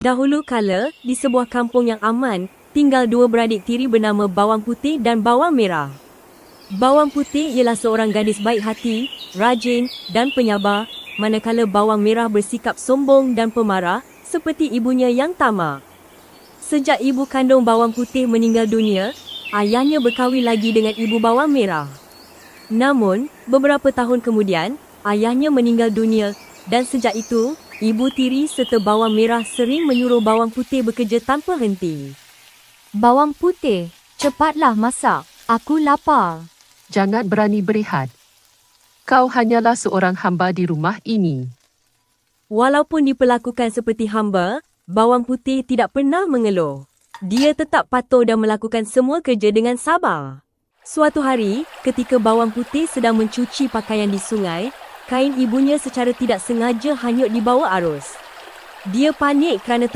Dahulu kala, di sebuah kampung yang aman, tinggal dua beradik tiri bernama Bawang Putih dan Bawang Merah. Bawang Putih ialah seorang gadis baik hati, rajin dan penyabar, manakala Bawang Merah bersikap sombong dan pemarah seperti ibunya yang tamak. Sejak ibu kandung Bawang Putih meninggal dunia, ayahnya berkahwin lagi dengan ibu Bawang Merah. Namun, beberapa tahun kemudian, ayahnya meninggal dunia dan sejak itu, Ibu tiri serta bawang merah sering menyuruh bawang putih bekerja tanpa henti. Bawang putih, cepatlah masak. Aku lapar. Jangan berani berehat. Kau hanyalah seorang hamba di rumah ini. Walaupun diperlakukan seperti hamba, bawang putih tidak pernah mengeluh. Dia tetap patuh dan melakukan semua kerja dengan sabar. Suatu hari, ketika bawang putih sedang mencuci pakaian di sungai, kain ibunya secara tidak sengaja hanyut di bawah arus. Dia panik kerana